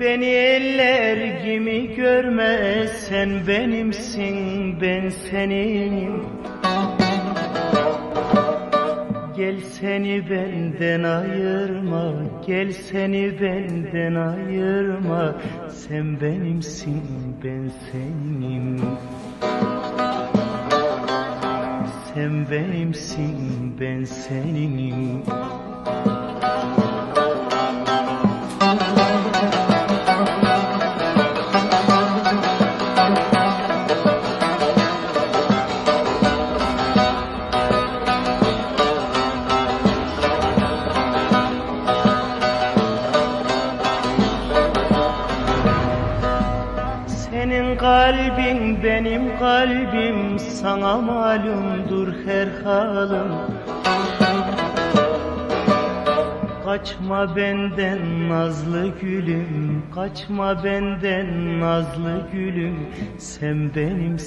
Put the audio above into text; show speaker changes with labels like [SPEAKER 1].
[SPEAKER 1] Beni eller gibi görme sen benimsin ben senin. Gel seni benden ayırma gel seni benden ayırma. Sen benimsin ben senin. Sen benimsin ben seninim Senin kalbin benim kalbim sana malumdur her halim Kaçma benden nazlı gülüm Kaçma benden nazlı gülüm. Sen benim